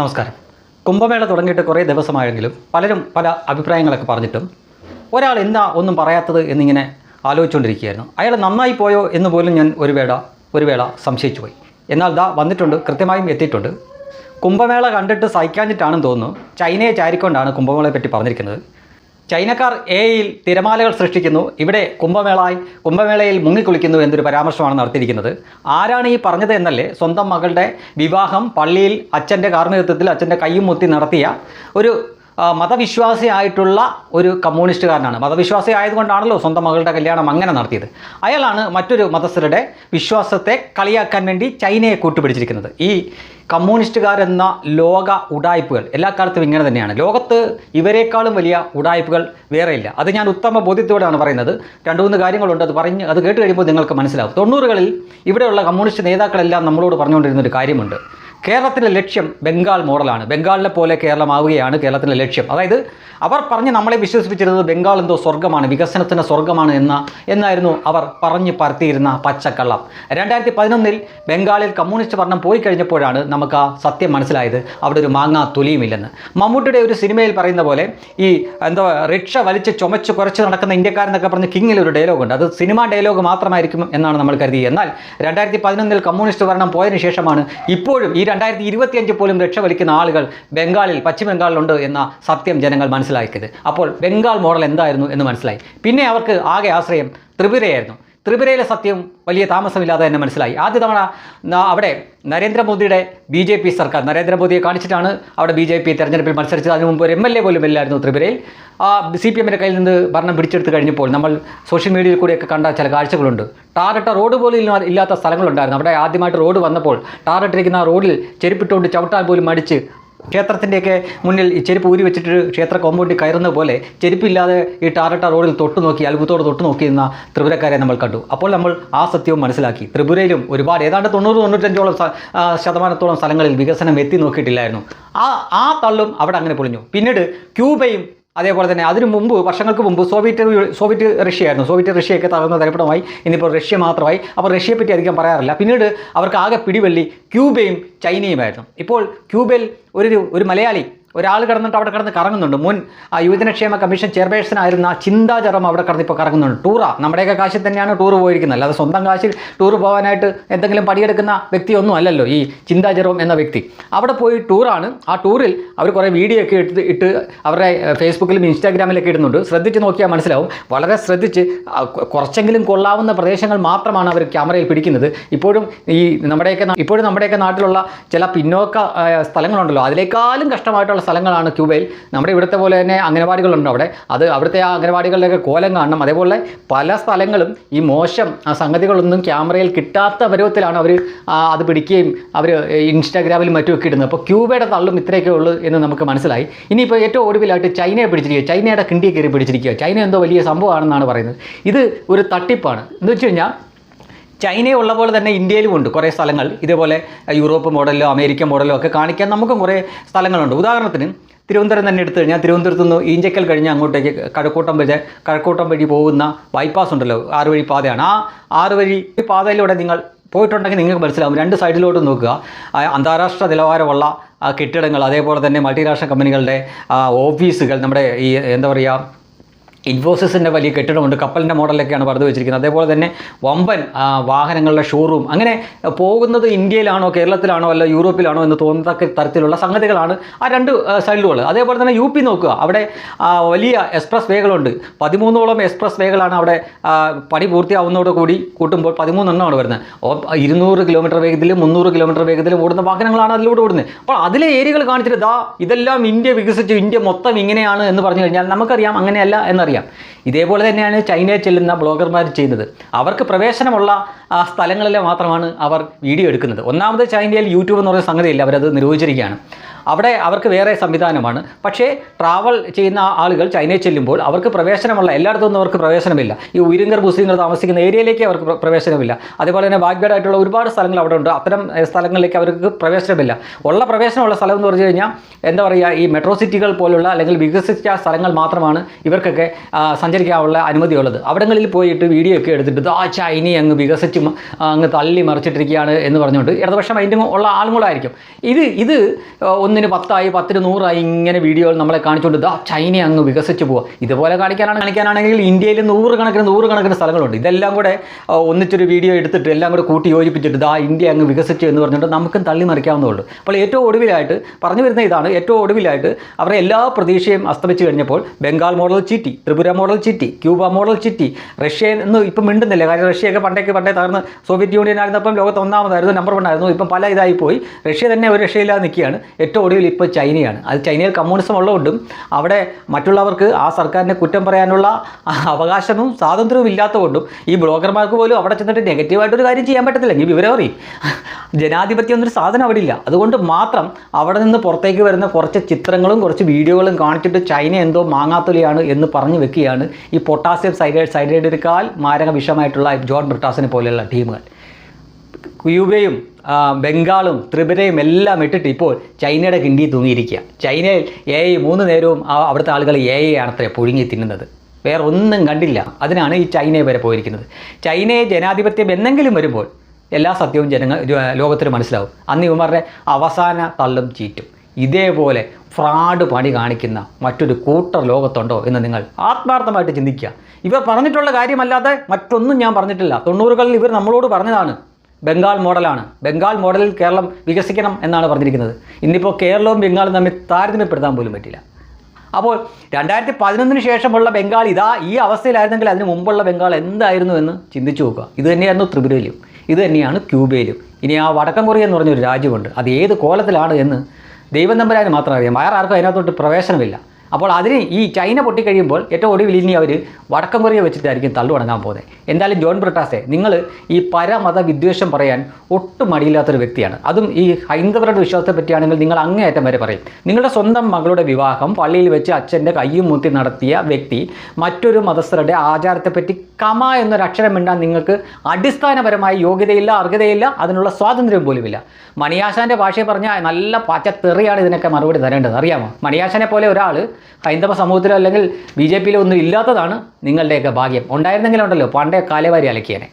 നമസ്കാരം. കുംഭമേള തുടങ്ങിയിട്ട് കുറേ ദിവസമായെങ്കിലും പലരും പല അഭിപ്രായങ്ങളൊക്കെ പറഞ്ഞിട്ടും ഒരാൾ എന്താ ഒന്നും പറയാത്തത് എന്നിങ്ങനെ ആലോചിച്ചുകൊണ്ടിരിക്കുകയായിരുന്നു. അയാൾ നന്നായി പോയോ എന്ന് പോലും ഞാൻ ഒരു വേള ഒരു വേള സംശയിച്ചു പോയി. എന്നാൽ ദാ വന്നിട്ടുണ്ട് കൃത്യമായും എത്തിയിട്ടുണ്ട്. കുംഭമേള കണ്ടിട്ട് സഹിക്കാഞ്ഞിട്ടാണെന്ന് തോന്നുന്നു. ചൈനയെ ചാരിക്കൊണ്ടാണ് കുംഭമേളയെ പറ്റി പറഞ്ഞിരിക്കുന്നത്. ചൈനക്കാർ എയിൽ തിരമാലകൾ സൃഷ്ടിക്കുന്നു. ഇവിടെ കുംഭമേളായി കുംഭമേളയിൽ മുങ്ങിക്കുളിക്കുന്നു എന്നൊരു പരാമർശമാണ് നടത്തിയിരിക്കുന്നത്. ആരാണ് ഈ പറഞ്ഞത് എന്നല്ലേ? സ്വന്തം മകളുടെ വിവാഹം പള്ളിയിൽ അച്ഛന്റെ കാർമ്മികത്വത്തിൽ അച്ഛന്റെ കൈയും മുത്തി നടത്തിയ ഒരു മതവിശ്വാസിയായിട്ടുള്ള ഒരു കമ്മ്യൂണിസ്റ്റുകാരനാണ്. മതവിശ്വാസി ആയതുകൊണ്ടാണല്ലോ സ്വന്തം മകളുടെ കല്യാണം അങ്ങനെ നടത്തിയത്. അയാളാണ് മറ്റൊരു മതസ്ഥരുടെ വിശ്വാസത്തെ കളിയാക്കാൻ വേണ്ടി ചൈനയെ കൂട്ടുപിടിച്ചിരിക്കുന്നത്. ഈ കമ്മ്യൂണിസ്റ്റുകാരെന്ന ലോക ഉടായ്പകൾ എല്ലാ കാലത്തും ഇങ്ങനെ തന്നെയാണ്. ലോകത്ത് ഇവരെക്കാളും വലിയ ഉടായ്പകൾ വേറെയില്ല. അത് ഞാൻ ഉത്തമ ബോധ്യത്തോടെയാണ് പറയുന്നത്. രണ്ട് മൂന്ന് കാര്യങ്ങളുണ്ട്. അത് പറഞ്ഞ് അത് കേട്ട് കഴിയുമ്പോൾ നിങ്ങൾക്ക് മനസ്സിലാവും. തൊണ്ണൂറുകളിൽ ഇവിടെയുള്ള കമ്മ്യൂണിസ്റ്റ് നേതാക്കളെല്ലാം നമ്മളോട് പറഞ്ഞുകൊണ്ടിരുന്ന ഒരു കാര്യമുണ്ട്. കേരളത്തിന്റെ ലക്ഷ്യം ബംഗാൾ മോഡലാണ്. ബംഗാളിനെ പോലെ കേരളമാവുകയാണ് കേരളത്തിന്റെ ലക്ഷ്യം. അതായത് അവർ പറഞ്ഞ് നമ്മളെ വിശ്വസിപ്പിച്ചിരുന്നത് ബംഗാൾ എന്തോ സ്വർഗമാണ് വികസനത്തിന്റെ സ്വർഗമാണ് എന്ന എന്നായിരുന്നു അവർ പറഞ്ഞ് പരത്തിയിരുന്ന പച്ചക്കള്ളം. രണ്ടായിരത്തി പതിനൊന്നിൽ ബംഗാളിൽ കമ്മ്യൂണിസ്റ്റ് ഭരണം പോയി കഴിഞ്ഞപ്പോഴാണ് നമുക്ക് ആ സത്യം മനസ്സിലായത്. അവിടെ ഒരു മാങ്ങാ തൊലിയുമില്ലെന്ന്. മമ്മൂട്ടിയുടെ ഒരു സിനിമയിൽ പറയുന്ന പോലെ ഈ എന്തോ റിക്ഷ വലിച്ച് ചുമച്ച് കുറച്ച് നടക്കുന്ന ഇന്ത്യക്കാരെന്നൊക്കെ പറഞ്ഞ് കിങ്ങിൽ ഒരു ഡയലോഗ് ഉണ്ട്. അത് സിനിമാ ഡയലോഗ് മാത്രമായിരിക്കും എന്നാണ് നമ്മൾ കരുതി എന്നാൽ രണ്ടായിരത്തി പതിനൊന്നിൽ കമ്മ്യൂണിസ്റ്റ് ഭരണം പോയതിനു ശേഷമാണ് ഇപ്പോഴും ഈ രണ്ടായിരത്തി ഇരുപത്തിയഞ്ച് പോലും രക്ഷ വലിക്കുന്ന ആളുകൾ ബംഗാളിൽ പശ്ചിമ ബംഗാളിലുണ്ട് എന്ന സത്യം ജനങ്ങൾ മനസ്സിലാക്കിയത്. അപ്പോൾ ബംഗാൾ മോഡൽ എന്തായിരുന്നു എന്ന് മനസ്സിലായി. പിന്നെ അവർക്ക് ആകെ ആശ്രയം ത്രിപുരയായിരുന്നു. ത്രിപുരയിലെ സത്യം വലിയ താമസമില്ലാതെ തന്നെ മനസ്സിലായി. ആദ്യ തവണ അവിടെ നരേന്ദ്രമോദിയുടെ ബി ജെ പി സർക്കാർ നരേന്ദ്രമോദിയെ കാണിച്ചിട്ടാണ് അവിടെ ബി ജെ പി തെരഞ്ഞെടുപ്പിൽ മത്സരിച്ചത്. അതിനു മുമ്പ് ഒരു എം എൽ എ പോലും ഇല്ലായിരുന്നു ത്രിപുരയിൽ. ആ സി പി എമ്മിന്റെ കയ്യിൽ നിന്ന് ഭരണം പിടിച്ചെടുത്ത് കഴിഞ്ഞപ്പോൾ നമ്മൾ സോഷ്യൽ മീഡിയയിൽ കൂടിയൊക്കെ കണ്ട ചില കാഴ്ചകളുണ്ട്. ടാറിട്ട റോഡ് പോലും ഇല്ലാ- ഇല്ലാത്ത സ്ഥലങ്ങളുണ്ടായിരുന്നു. അവിടെ ആദ്യമായിട്ട് റോഡ് വന്നപ്പോൾ ടാറിട്ടിരിക്കുന്ന ആ റോഡിൽ ചെരുപ്പിട്ടുകൊണ്ട് ചവിട്ടാൻ പോലും മടിച്ച് ക്ഷേത്രത്തിന്റെയൊക്കെ മുന്നിൽ ഈ ചെരുപ്പ് ഊരി വെച്ചിട്ട് ക്ഷേത്ര കോമ്പൗണ്ടിൽ കയറുന്ന പോലെ ചെരുപ്പില്ലാതെ ഈ ടാറട്ട റോഡിൽ തൊട്ട് നോക്കി അത്ഭുതത്തോടെ തൊട്ട് നോക്കിയിരുന്ന ത്രിപുരക്കാരെ നമ്മൾ കണ്ടു. അപ്പോൾ നമ്മൾ ആ സത്യവും മനസ്സിലാക്കി. ത്രിപുരയിലും ഒരുപാട് ഏതാണ്ട് തൊണ്ണൂറ് തൊണ്ണൂറ്റഞ്ചോളം ശതമാനത്തോളം സ്ഥലങ്ങളിൽ വികസനം എത്തി നോക്കിയിട്ടില്ലായിരുന്നു. ആ ആ തള്ളും അവിടെ അങ്ങനെ പൊളിഞ്ഞു. പിന്നീട് ക്യൂബയും അതേപോലെ തന്നെ അതിനു മുമ്പ് വർഷങ്ങൾക്ക് മുമ്പ് സോവിയറ്റ് സോവിയറ്റ് റഷ്യ ആയിരുന്നു സോവിയറ്റ് റഷ്യയൊക്കെ തകർന്ന തരപ്പണമായി ഇന്നിപ്പോൾ റഷ്യ മാത്രമായി. അപ്പോൾ റഷ്യയെ പറ്റി അധികം പറയാറില്ല. പിന്നീട് അവർക്ക് ആകെ പിടിവെള്ളി ക്യൂബയും ചൈനയുമായിരുന്നു. ഇപ്പോൾ ക്യൂബയിൽ ഒരു ഒരു മലയാളി ഒരാൾ കിടന്നിട്ട് അവിടെ കിടന്ന് കറങ്ങുന്നുണ്ട്. മുൻ ആ യുവജനക്ഷേമ കമ്മീഷൻ ചെയർപേഴ്സൺ ആയിരുന്ന ചിന്താചരം അവിടെ കിടന്ന് ഇപ്പോൾ കറങ്ങുന്നുണ്ട്. ടൂറാ. നമ്മുടെയൊക്കെ കാശിൽ തന്നെയാണ് ടൂർ പോയിരിക്കുന്നത്. അല്ലാതെ സ്വന്തം കാശിൽ ടൂർ പോകാനായിട്ട് എന്തെങ്കിലും പണിയെടുക്കുന്ന വ്യക്തിയൊന്നും അല്ലല്ലോ ഈ ചിന്താചരം എന്ന വ്യക്തി. അവിടെ പോയി ടൂറാണ്. ആ ടൂറിൽ അവർ കുറേ വീഡിയോ ഒക്കെ എടുത്ത് ഇട്ട് അവരുടെ ഫേസ്ബുക്കിലും ഇൻസ്റ്റാഗ്രാമിലൊക്കെ ഇടുന്നുണ്ട്. ശ്രദ്ധിച്ച് നോക്കിയാൽ മനസ്സിലാവും. വളരെ ശ്രദ്ധിച്ച് കുറച്ചെങ്കിലും കൊള്ളാവുന്ന പ്രദേശങ്ങൾ മാത്രമാണ് അവർ ക്യാമറയിൽ പിടിക്കുന്നത്. ഇപ്പോഴും ഈ നമ്മുടെയൊക്കെ ഇപ്പോഴും നമ്മുടെയൊക്കെ നാട്ടിലുള്ള ചില പിന്നോക്ക സ്ഥലങ്ങളുണ്ടല്ലോ. അതിനേക്കാളും കഷ്ടമായിട്ടുള്ള സ്ഥലങ്ങളാണ് ക്യൂബയിൽ. നമ്മുടെ ഇവിടുത്തെ പോലെ തന്നെ അംഗനവാടികളുണ്ട് അവിടെ. അത് അവിടുത്തെ ആ അംഗനവാടികളിലൊക്കെ കോലം കാണണം. അതേപോലെ പല സ്ഥലങ്ങളും ഈ മോശം ആ സംഗതികളൊന്നും ക്യാമറയിൽ കിട്ടാത്ത പരുവത്തിലാണ് അവർ അത് പിടിക്കുകയും അവർ ഇൻസ്റ്റാഗ്രാമിലും മറ്റുമൊക്കെ ഇടുന്നത്. അപ്പോൾ ക്യൂബയുടെ തള്ളും ഇത്രയൊക്കെ ഉള്ളൂ എന്ന് നമുക്ക് മനസ്സിലായി. ഇനിയിപ്പോൾ ഏറ്റവും ഒടുവിലായിട്ട് ചൈനയെ പിടിച്ചിരിക്കുക. ചൈനയുടെ കിണ്ടിയെ കയറി പിടിച്ചിരിക്കുക. ചൈന എന്തോ വലിയ സംഭവമാണെന്നാണ് പറയുന്നത്. ഇത് ഒരു തട്ടിപ്പാണ്. എന്ന് വെച്ച് കഴിഞ്ഞാൽ ചൈനയുള്ള പോലെ തന്നെ ഇന്ത്യയിലും ഉണ്ട് കുറേ സ്ഥലങ്ങൾ. ഇതേപോലെ യൂറോപ്പ് മോഡലോ അമേരിക്കൻ മോഡലോ ഒക്കെ കാണിക്കാൻ നമുക്കും കുറേ സ്ഥലങ്ങളുണ്ട്. ഉദാഹരണത്തിന് തിരുവനന്തപുരം തന്നെ എടുത്തു കഴിഞ്ഞാൽ തിരുവനന്തപുരത്ത് നിന്ന് ഈഞ്ചക്കൽ കഴിഞ്ഞ് അങ്ങോട്ടേക്ക് കഴക്കൂട്ടം വഴി കഴക്കൂട്ടം വഴി പോകുന്ന ബൈപ്പാസ് ഉണ്ടല്ലോ ആറ് വഴി പാതയാണ്. ആ ആറ് വഴി പാതയിലൂടെ നിങ്ങൾ പോയിട്ടുണ്ടെങ്കിൽ നിങ്ങൾക്ക് മനസ്സിലാവും. രണ്ട് സൈഡിലോട്ട് നോക്കുക. അന്താരാഷ്ട്ര നിലവാരമുള്ള കെട്ടിടങ്ങൾ അതേപോലെ തന്നെ മൾട്ടിനാഷണൽ കമ്പനികളുടെ ഓഫീസുകൾ നമ്മുടെ ഈ എന്താ പറയുക ഇൻഫോസിസിന്റെ വലിയ കെട്ടിടമുണ്ട്. കപ്പലിന്റെ മോഡലൊക്കെയാണ് പറഞ്ഞു വെച്ചിരിക്കുന്നത്. അതേപോലെ തന്നെ വമ്പൻ വാഹനങ്ങളുടെ ഷോറൂം അങ്ങനെ പോകുന്നത് ഇന്ത്യയിലാണോ കേരളത്തിലാണോ അല്ല യൂറോപ്പിലാണോ എന്ന് തോന്നത്തക്ക തരത്തിലുള്ള സംഗതികളാണ് ആ രണ്ട് സൈഡിലുള്ളത് അതേപോലെ തന്നെ യു പി നോക്കുക. അവിടെ വലിയ എക്സ്പ്രസ് വേകളുണ്ട്. പതിമൂന്നോളം എക്സ്പ്രസ് വേകളാണ് അവിടെ പണി പൂർത്തിയാവുന്നതോടുകൂടി കൂട്ടുമ്പോൾ പതിമൂന്നെണ്ണമാണ് വരുന്നത്. ഇരുന്നൂറ് കിലോമീറ്റർ വേഗത്തിൽ മുന്നൂറ് കിലോമീറ്റർ വേഗത്തിൽ ഓടുന്ന വാഹനങ്ങളാണ് അതിലൂടെ ഓടുന്നത്. അപ്പോൾ അതിലെ ഏരിയകൾ കാണിച്ചിട്ട് ദാ ഇതെല്ലാം ഇന്ത്യ വികസിച്ചു ഇന്ത്യ മൊത്തം ഇങ്ങനെയാണ് എന്ന് പറഞ്ഞു കഴിഞ്ഞാൽ നമുക്കറിയാം അങ്ങനെയല്ല എന്നറിയാം. ഇതേപോലെ തന്നെയാണ് ചൈനയിൽ ചെല്ലുന്ന ബ്ലോഗർമാർ ചെയ്യുന്നത്. അവർക്ക് പ്രവേശനമുള്ള ആ സ്ഥലങ്ങളിൽ മാത്രമാണ് അവർ വീഡിയോ എടുക്കുന്നത്. ഒന്നാമത് ചൈനയിൽ യൂട്യൂബ് എന്ന് പറയുന്ന സംഗതിയില്ല അവരത് നിരോധിച്ചിരിക്കുകയാണ് അവിടെ അവർക്ക് വേറെ സംവിധാനമാണ്. പക്ഷേ ട്രാവൽ ചെയ്യുന്ന ആളുകൾ ചൈനയിൽ ചെല്ലുമ്പോൾ അവർക്ക് പ്രവേശനമുള്ള എല്ലായിടത്തും അവർക്ക് പ്രവേശനമില്ല. ഈ ഉയരങ്കർ മുസ്ലിങ്ങൾ താമസിക്കുന്ന ഏരിയയിലേക്ക് അവർക്ക് പ്രവേശനമില്ല. അതേപോലെ തന്നെ ആയിട്ടുള്ള ഒരുപാട് സ്ഥലങ്ങൾ അവിടെ ഉണ്ട്. അത്തരം സ്ഥലങ്ങളിലേക്ക് അവർക്ക് പ്രവേശനമില്ല. ഉള്ള പ്രവേശനമുള്ള സ്ഥലം എന്ന് പറഞ്ഞു കഴിഞ്ഞാൽ എന്താ പറയുക ഈ മെട്രോ സിറ്റികൾ പോലുള്ള അല്ലെങ്കിൽ വികസിച്ച സ്ഥലങ്ങൾ മാത്രമാണ് ഇവർക്കൊക്കെ സഞ്ചരിക്കാനുള്ള അനുമതിയുള്ളത്. അവിടങ്ങളിൽ പോയിട്ട് വീഡിയോ ഒക്കെ എടുത്തിട്ട് ആ ചൈന അങ്ങ് വികസിച്ച് അങ്ങ് തള്ളി മറിച്ചിട്ടിരിക്കുകയാണ് എന്ന് പറഞ്ഞുകൊണ്ട് ഇടതുപക്ഷം അതിന്റെ ഉള്ള ആളുകളായിരിക്കും ഇത് ഇത് ഒന്നിന് പത്തായി പത്തിന് നൂറായി ഇങ്ങനെ വീഡിയോകൾ നമ്മളെ കാണിച്ചുകൊണ്ട് ആ ചൈന അങ്ങ് വികസിച്ച് പോവുക ഇതുപോലെ കാണിക്കാനാണ് കാണിക്കാനാണെങ്കിൽ ഇന്ത്യയിൽ നൂറുകണക്കിന് നൂറുകണക്കിന് സ്ഥലങ്ങളുണ്ട്. ഇതെല്ലാം കൂടെ ഒന്നിച്ചൊരു വീഡിയോ എടുത്തിട്ട് എല്ലാം കൂടെ കൂട്ടി യോജിപ്പിച്ചിട്ട് ദാ ഇന്ത്യ അങ്ങ് വികസിച്ചു എന്ന് പറഞ്ഞിട്ട് നമുക്കും തള്ളി മറിക്കാവുന്നതുള്ളൂ അപ്പോൾ ഏറ്റവും ഒടുവിലായിട്ട് പറഞ്ഞു വരുന്ന ഇതാണ്. ഏറ്റവും ഒടുവിലായിട്ട് അവരുടെ എല്ലാ പ്രതീക്ഷയും അസ്തമിച്ച് കഴിഞ്ഞപ്പോൾ Bengal model city Tripura model city Cuba model city Russia എന്ന് ഇപ്പം മിണ്ടുന്നില്ല. കാര്യം റഷ്യയൊക്കെ പണ്ടേക്ക് പണ്ടേ തകർന്ന് സോവിയറ്റ് യൂണിയൻ ആയിരുന്നപ്പം ലോകത്ത് ഒന്നാമതായിരുന്നു നമ്പർ വൺ ആയിരുന്നു. ഇപ്പം പല ഇതായി പോയി റഷ്യ തന്നെ ഒരു രക്ഷയില്ലാതെ നിൽക്കുകയാണ്. ഏറ്റവും ഒടുവിൽ ഇപ്പോൾ ചൈനയാണ്. അത് ചൈനയിൽ കമ്മ്യൂണിസം ഉള്ളതുകൊണ്ടും അവിടെ മറ്റുള്ളവർക്ക് ആ സർക്കാരിനെ കുറ്റം പറയാനുള്ള അവകാശവും സ്വാതന്ത്ര്യവും ഇല്ലാത്തതുകൊണ്ടും ഈ ബ്ലോഗർമാർക്ക് പോലും അവിടെ ചെന്നിട്ട് നെഗറ്റീവായിട്ടൊരു കാര്യം ചെയ്യാൻ പറ്റത്തില്ല. ഈ വിവരം അറിയും. ജനാധിപത്യം എന്നൊരു സാധനം അവിടെ ഇല്ല. അതുകൊണ്ട് മാത്രം അവിടെ നിന്ന് പുറത്തേക്ക് വരുന്ന കുറച്ച് ചിത്രങ്ങളും കുറച്ച് വീഡിയോകളും കാണിച്ചിട്ട് ചൈന എന്തോ മാങ്ങാത്തൊലിയാണ് എന്ന് പറഞ്ഞു വെക്കുകയാണ് ഈ പൊട്ടാസ്യം സൈഡൈഡ് സൈഡൈഡിനേക്കാൾ മാരക വിഷമായിട്ടുള്ള ജോൺ ബ്രിട്ടാസിനെ പോലെയുള്ള ടീമുകൾ. ക്യൂബയും ബംഗാളും ത്രിപുരയും എല്ലാം ഇട്ടിട്ട് ഇപ്പോൾ ചൈനയുടെ കിണ്ടി തൂങ്ങിയിരിക്കുക. ചൈനയിൽ എ ഐ മൂന്ന് നേരവും അവിടുത്തെ ആളുകൾ എ ഐ ആണത്രേ പുഴുങ്ങി തിന്നുന്നത്. വേറെ ഒന്നും കണ്ടില്ല. അതിനാണ് ഈ ചൈനയെ വരെ പോയിരിക്കുന്നത്. ചൈനയെ ജനാധിപത്യം എന്നെങ്കിലും വരുമ്പോൾ എല്ലാ സത്യവും ജനങ്ങൾ ലോകത്തിന് മനസ്സിലാവും. അന്ന് ഇവന്മാരുടെ അവസാന തള്ളും ചീറ്റും. ഇതേപോലെ ഫ്രാഡ് പണി കാണിക്കുന്ന മറ്റൊരു കൂട്ടർ ലോകത്തുണ്ടോ എന്ന് നിങ്ങൾ ആത്മാർത്ഥമായിട്ട് ചിന്തിക്കുക. ഇവർ പറഞ്ഞിട്ടുള്ള കാര്യമല്ലാതെ മറ്റൊന്നും ഞാൻ പറഞ്ഞിട്ടില്ല. തൊണ്ണൂറുകളിൽ ഇവർ നമ്മളോട് പറഞ്ഞതാണ്. ബംഗാൾ മോഡലാണ്. ബംഗാൾ മോഡലിൽ കേരളം വികസിക്കണം എന്നാണ് പറഞ്ഞിരിക്കുന്നത്. ഇന്നിപ്പോൾ കേരളവും ബംഗാളും തമ്മിൽ താരതമ്യപ്പെടുത്താൻ പോലും പറ്റില്ല. അപ്പോൾ രണ്ടായിരത്തി പതിനൊന്നിന് ശേഷമുള്ള ബംഗാൾ ഇതാ ഈ അവസ്ഥയിലായിരുന്നെങ്കിൽ അതിന് മുമ്പുള്ള ബംഗാൾ എന്തായിരുന്നു എന്ന് ചിന്തിച്ചു നോക്കുക. ഇത് തന്നെയായിരുന്നു ത്രിപുരയിലും. ഇത് തന്നെയാണ് ക്യൂബയിലും. ഇനി ആ വടക്കം കൊറിയ എന്ന് പറഞ്ഞൊരു രാജ്യമുണ്ട്. അത് ഏത് കോലത്തിലാണ് എന്ന് ദൈവം തമ്പരാന് മാത്രം അറിയാം. വേറെ ആർക്കും അതിനകത്തോട്ട് പ്രവേശനമില്ല. അപ്പോൾ അതിന് ഈ ചൈന പൊട്ടിക്കഴിയുമ്പോൾ ഏറ്റവും ഒടുവിൽ ഇനി അവർ വടക്കം കൊറിയ വെച്ചിട്ടായിരിക്കും തള്ളു തുടങ്ങാൻ പോകുന്നത്. എന്തായാലും ജോൺ ബ്രിട്ടാസെ നിങ്ങൾ ഈ പരമത വിദ്വേഷം പറയാൻ ഒട്ടും മടിയില്ലാത്തൊരു വ്യക്തിയാണ്. അതും ഈ ഹൈന്ദവരുടെ വിശ്വാസത്തെ പറ്റിയാണെങ്കിൽ നിങ്ങൾ അങ്ങേയറ്റം വരെ പറയും. നിങ്ങളുടെ സ്വന്തം മകളുടെ വിവാഹം പള്ളിയിൽ വെച്ച് അച്ഛന്റെ കയ്യും മുത്തി നടത്തിയ വ്യക്തി മറ്റൊരു മതസ്ഥരുടെ ആചാരത്തെപ്പറ്റി കമ എന്നൊരു അക്ഷരം മിണ്ടാൻ നിങ്ങൾക്ക് അടിസ്ഥാനപരമായി യോഗ്യതയില്ല അർഹതയില്ല അതിനുള്ള സ്വാതന്ത്ര്യം പോലുമില്ല. മണിയാശാന്റെ ഭാഷയെ പറഞ്ഞാൽ നല്ല പച്ചത്തെറിയാണ് ഇതിനൊക്കെ മറുപടി തരേണ്ടത്. അറിയാമോ? മണിയാശാനെ പോലെ ഒരാൾ ഹൈന്ദവ സമൂഹത്തിലോ അല്ലെങ്കിൽ ബി ജെ പിയിലോ ഒന്നും ഇല്ലാത്തതാണ് നിങ്ങളുടെയൊക്കെ ഭാഗ്യം. ഉണ്ടായിരുന്നെങ്കിലുണ്ടല്ലോ പണ്ടേ കാലവാരി അലക്കിയനെ.